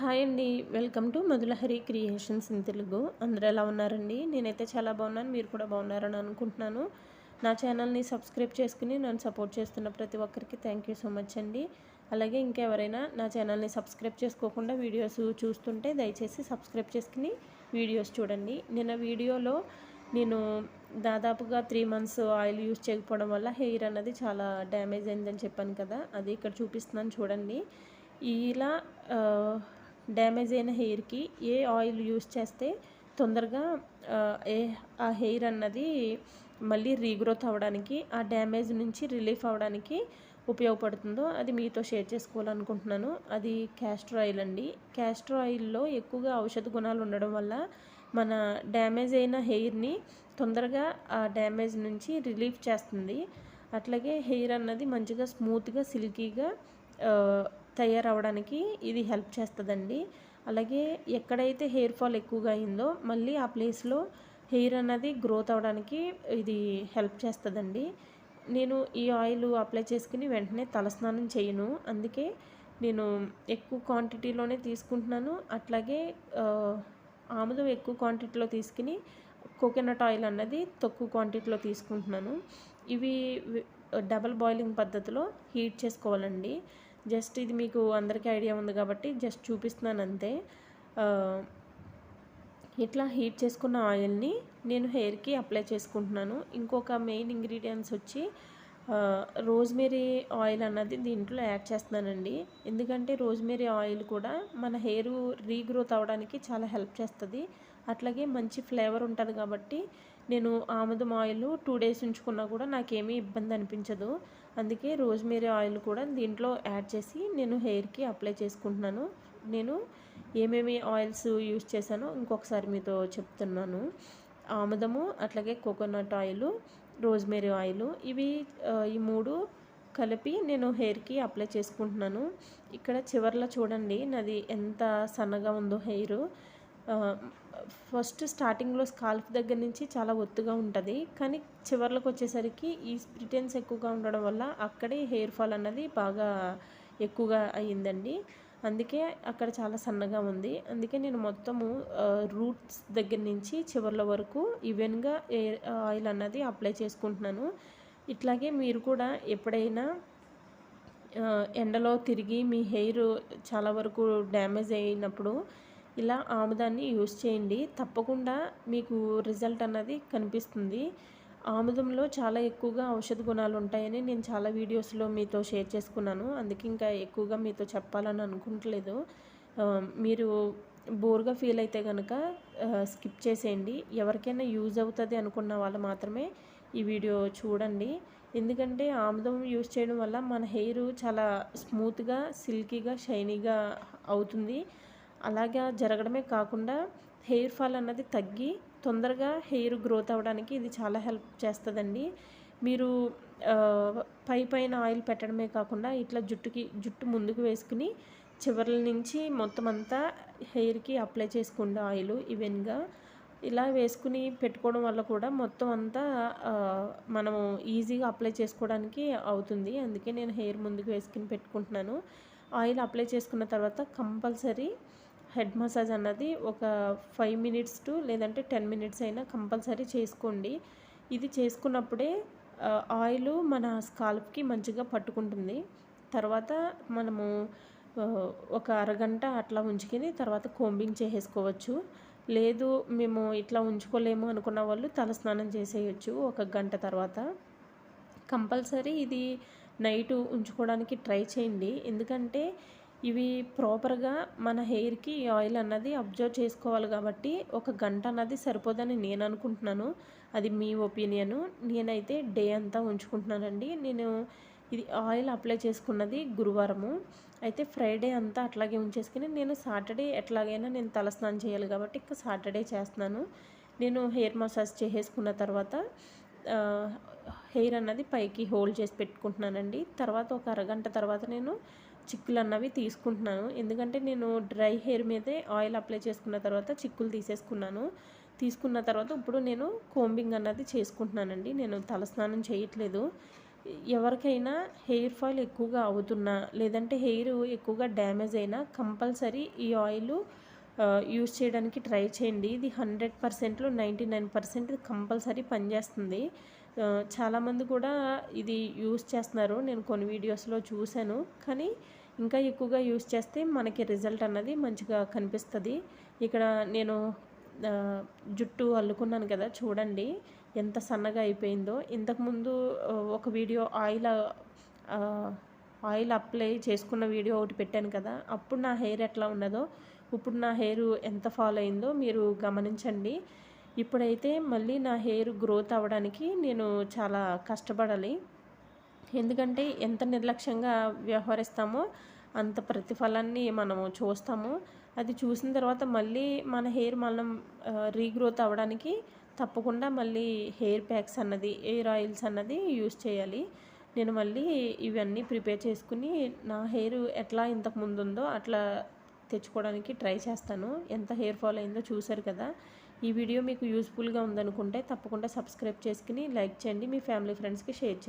Hi అండి. Welcome to Madhulahari creations in Telugu. అందరూ ఎలా ఉన్నారండి? నేనైతే చాలా బాగున్నాను. మీరు కూడా బాగున్నారని అనుకుంటున్నాను. నా ఛానల్ని సబ్స్క్రైబ్ చేసుకుని నన్ను సపోర్ట్ చేస్తున్న ప్రతి ఒక్కరికి థ్యాంక్ యూ సో మచ్ అండి. అలాగే ఇంకెవరైనా నా ఛానల్ని సబ్స్క్రైబ్ చేసుకోకుండా వీడియోస్ చూస్తుంటే దయచేసి సబ్స్క్రైబ్ చేసుకుని వీడియోస్ చూడండి. నిన్న వీడియోలో నేను దాదాపుగా త్రీ మంత్స్ ఆయిల్ యూస్ చేయకపోవడం వల్ల హెయిర్ అన్నది చాలా డ్యామేజ్ అయిందని చెప్పాను కదా. అది ఇక్కడ చూపిస్తున్నాను చూడండి. ఇలా డ్యామేజ్ అయిన హెయిర్కి ఏ ఆయిల్ యూస్ చేస్తే తొందరగా ఏ ఆ హెయిర్ అన్నది మళ్ళీ రీగ్రోత్ అవ్వడానికి ఆ డ్యామేజ్ నుంచి రిలీఫ్ అవ్వడానికి ఉపయోగపడుతుందో అది మీతో షేర్ చేసుకోవాలనుకుంటున్నాను. అది క్యాస్టర్ ఆయిల్ అండి. క్యాస్టర్ ఆయిల్లో ఎక్కువగా ఔషధ గుణాలు ఉండడం వల్ల మన డ్యామేజ్ అయిన హెయిర్ని తొందరగా ఆ డ్యామేజ్ నుంచి రిలీఫ్ చేస్తుంది. అట్లాగే హెయిర్ అన్నది మంచిగా స్మూత్గా సిల్కీగా తయారవడానికి ఇది హెల్ప్ చేస్తుందండి. అలాగే ఎక్కడైతే హెయిర్ ఫాల్ ఎక్కువగా అయిందో మళ్ళీ ఆ ప్లేస్లో హెయిర్ అన్నది గ్రోత్ అవ్వడానికి ఇది హెల్ప్ చేస్తుందండి. నేను ఈ ఆయిల్ అప్లై చేసుకుని వెంటనే తలస్నానం చేయను. అందుకే నేను ఎక్కువ క్వాంటిటీలోనే తీసుకుంటున్నాను. అట్లాగే ఆముదం ఎక్కువ క్వాంటిటీలో తీసుకుని కోకోనట్ ఆయిల్ అన్నది తక్కువ క్వాంటిటీలో తీసుకుంటున్నాను. ఇవి డబల్ బాయిలింగ్ పద్ధతిలో హీట్ చేసుకోవాలండి. జస్ట్ ఇది మీకు అందరికీ ఐడియా ఉంది కాబట్టి జస్ట్ చూపిస్తున్నాను అంతే. ఇట్లా హీట్ చేసుకున్న ఆయిల్ని నేను హెయిర్కి అప్లై చేసుకుంటున్నాను. ఇంకొక మెయిన్ ఇంగ్రీడియంట్స్ వచ్చి రోజ్మేరీ ఆయిల్ అన్నది దీంట్లో యాడ్ చేస్తున్నానండి. ఎందుకంటే రోజ్మేరీ ఆయిల్ కూడా మన హెయిర్ రీగ్రోత్ అవ్వడానికి చాలా హెల్ప్ చేస్తుంది. అట్లాగే మంచి ఫ్లేవర్ ఉంటుంది కాబట్టి నేను ఆముదం ఆయిల్ టూ డేస్ ఉంచుకున్నా కూడా నాకేమీ ఇబ్బంది అనిపించదు. అందుకే రోజ్మేరీ ఆయిల్ కూడా దీంట్లో యాడ్ చేసి నేను హెయిర్కి అప్లై చేసుకుంటున్నాను. నేను ఏమేమి ఆయిల్స్ యూస్ చేశానో ఇంకొకసారి మీతో చెప్తున్నాను. ఆముదము అట్లాగే కోకోనట్ ఆయిల్ రోజ్మేరీ ఆయిల్ ఇవి ఈ మూడు కలిపి నేను హెయిర్కి అప్లై చేసుకుంటున్నాను. ఇక్కడ చివర్లో చూడండి నాది ఎంత సన్నగా ఉందో హెయిర్. ఫస్ట్ స్టార్టింగ్లో స్కాల్ఫ్ దగ్గర నుంచి చాలా ఒత్తుగా ఉంటుంది. కానీ చివర్లకు వచ్చేసరికి ఈ స్ప్రిటెన్స్ ఎక్కువగా ఉండడం వల్ల అక్కడే హెయిర్ ఫాల్ అన్నది బాగా ఎక్కువగా అయ్యిందండి. అందుకే అక్కడ చాలా సన్నగా ఉంది. అందుకే నేను మొత్తము రూట్స్ దగ్గర నుంచి చివర్ల వరకు ఈవెన్గా ఎయిర్ ఆయిల్ అన్నది అప్లై చేసుకుంటున్నాను. ఇట్లాగే మీరు కూడా ఎప్పుడైనా ఎండలో తిరిగి మీ హెయిర్ చాలా వరకు డ్యామేజ్ అయినప్పుడు ఇలా ఆముదాన్ని యూస్ చేయండి. తప్పకుండా మీకు రిజల్ట్ అన్నది కనిపిస్తుంది. ఆముదంలో చాలా ఎక్కువగా ఔషధ గుణాలు ఉంటాయని నేను చాలా వీడియోస్లో మీతో షేర్ చేసుకున్నాను. అందుకే ఇంకా ఎక్కువగా మీతో చెప్పాలని అనుకుంటలేదు. మీరు బోర్గా ఫీల్ అయితే కనుక స్కిప్ చేసేయండి. ఎవరికైనా యూజ్ అవుతుంది అనుకున్న వాళ్ళు మాత్రమే ఈ వీడియో చూడండి. ఎందుకంటే ఆముదం యూజ్ చేయడం వల్ల మన హెయిర్ చాలా స్మూత్గా సిల్కీగా షైనీగా అవుతుంది. అలాగా జరగడమే కాకుండా హెయిర్ ఫాల్ అన్నది తగ్గి తొందరగా హెయిర్ గ్రోత్ అవ్వడానికి ఇది చాలా హెల్ప్ చేస్తుందండి. మీరు పై పైన ఆయిల్ పెట్టడమే కాకుండా ఇట్లా జుట్టుకి జుట్టు ముందుకు వేసుకుని చివర్ల నుంచి మొత్తం అంతా హెయిర్కి అప్లై చేసుకుండా ఆయిల్ ఈవెన్గా. ఇలా వేసుకుని పెట్టుకోవడం వల్ల కూడా మొత్తం అంతా మనము ఈజీగా అప్లై చేసుకోవడానికి అవుతుంది. అందుకే నేను హెయిర్ ముందుకు వేసుకుని పెట్టుకుంటున్నాను. ఆయిల్ అప్లై చేసుకున్న తర్వాత కంపల్సరీ హెడ్ మసాజ్ అన్నది ఒక ఫైవ్ మినిట్స్ టు లేదంటే టెన్ మినిట్స్ అయినా కంపల్సరీ చేసుకోండి. ఇది చేసుకున్నప్పుడే ఆయిల్ మన స్కాల్ప్కి మంచిగా పట్టుకుంటుంది. తర్వాత మనము ఒక అరగంట అట్లా ఉంచుకొని తర్వాత కోంబింగ్ చేసేసుకోవచ్చు. లేదు మేము ఇట్లా ఉంచుకోలేము అనుకున్న వాళ్ళు తలస్నానం చేసేయచ్చు ఒక గంట తర్వాత. కంపల్సరీ ఇది నైట్ ఉంచుకోవడానికి ట్రై చేయండి. ఎందుకంటే ఇవి ప్రాపర్గా మన హెయిర్కి ఆయిల్ అన్నది అబ్జర్వ్ చేసుకోవాలి కాబట్టి ఒక గంట అన్నది సరిపోదని నేను అనుకుంటున్నాను. అది మీ ఒపీనియను. నేనైతే డే అంతా ఉంచుకుంటున్నానండి. నేను ఇది ఆయిల్ అప్లై చేసుకున్నది గురువారము. అయితే ఫ్రైడే అంతా అట్లాగే ఉంచేసుకుని నేను సాటర్డే ఎట్లాగైనా నేను తలస్నానం చేయాలి కాబట్టి ఇంకా సాటర్డే చేస్తున్నాను. నేను హెయిర్ మసాజ్ చేసేసుకున్న తర్వాత హెయిర్ అన్నది పైకి హోల్డ్ చేసి పెట్టుకుంటున్నానండి. తర్వాత ఒక అరగంట తర్వాత నేను చిక్కులు అన్నవి తీసుకుంటున్నాను. ఎందుకంటే నేను డ్రై హెయిర్ మీదే ఆయిల్ అప్లై చేసుకున్న తర్వాత చిక్కులు తీసేసుకున్నాను. తీసుకున్న తర్వాత ఇప్పుడు నేను కోంబింగ్ అన్నది చేసుకుంటున్నానండి. నేను తలస్నానం చేయట్లేదు. ఎవరికైనా హెయిర్ ఫాల్ ఎక్కువగా అవుతున్నా లేదంటే హెయిర్ ఎక్కువగా డ్యామేజ్ అయినా కంపల్సరీ ఈ ఆయిల్ యూస్ చేయడానికి ట్రై చేయండి. ఇది హండ్రెడ్ పర్సెంట్లో నైంటీ నైన్ పర్సెంట్ కంపల్సరీ పనిచేస్తుంది. చాలామంది కూడా ఇది యూస్ చేస్తున్నారు. నేను కొన్ని వీడియోస్లో చూశాను. కానీ ఇంకా ఎక్కువగా యూస్ చేస్తే మనకి రిజల్ట్ అన్నది మంచిగా కనిపిస్తుంది. ఇక్కడ నేను జుట్టు అల్లుకున్నాను కదా చూడండి ఎంత సన్నగా అయిపోయిందో. ఇంతకుముందు ఒక వీడియో ఆయిల్ ఆయిల్ అప్లై చేసుకున్న వీడియో ఒకటి పెట్టాను కదా అప్పుడు నా హెయిర్ ఎట్లా ఉన్నదో ఇప్పుడు నా హెయిర్ ఎంత ఫాలో అయిందో మీరు గమనించండి. ఇప్పుడైతే మళ్ళీ నా హెయిర్ గ్రోత్ అవ్వడానికి నేను చాలా కష్టపడాలి. ఎందుకంటే ఎంత నిర్లక్ష్యంగా వ్యవహరిస్తామో అంత ప్రతిఫలాన్ని మనము చూస్తాము. అది చూసిన తర్వాత మళ్ళీ మన హెయిర్ మనం రీగ్రోత్ అవ్వడానికి తప్పకుండా మళ్ళీ హెయిర్ ప్యాక్స్ అన్నది హెయిర్ ఆయిల్స్ అన్నది యూస్ చేయాలి. నేను మళ్ళీ ఇవన్నీ ప్రిపేర్ చేసుకుని నా హెయిర్ ఎట్లా ఇంతకు ముందు ఉందో అట్లా తెచ్చుకోవడానికి ట్రై చేస్తాను. ఎంత హెయిర్ ఫాల్ అయిందో చూశారు కదా. ఈ వీడియో మీకు యూస్ఫుల్గా ఉందనుకుంటే తప్పకుండా సబ్స్క్రైబ్ చేసుకుని లైక్ చేయండి. మీ ఫ్యామిలీ ఫ్రెండ్స్కి షేర్ చేయండి.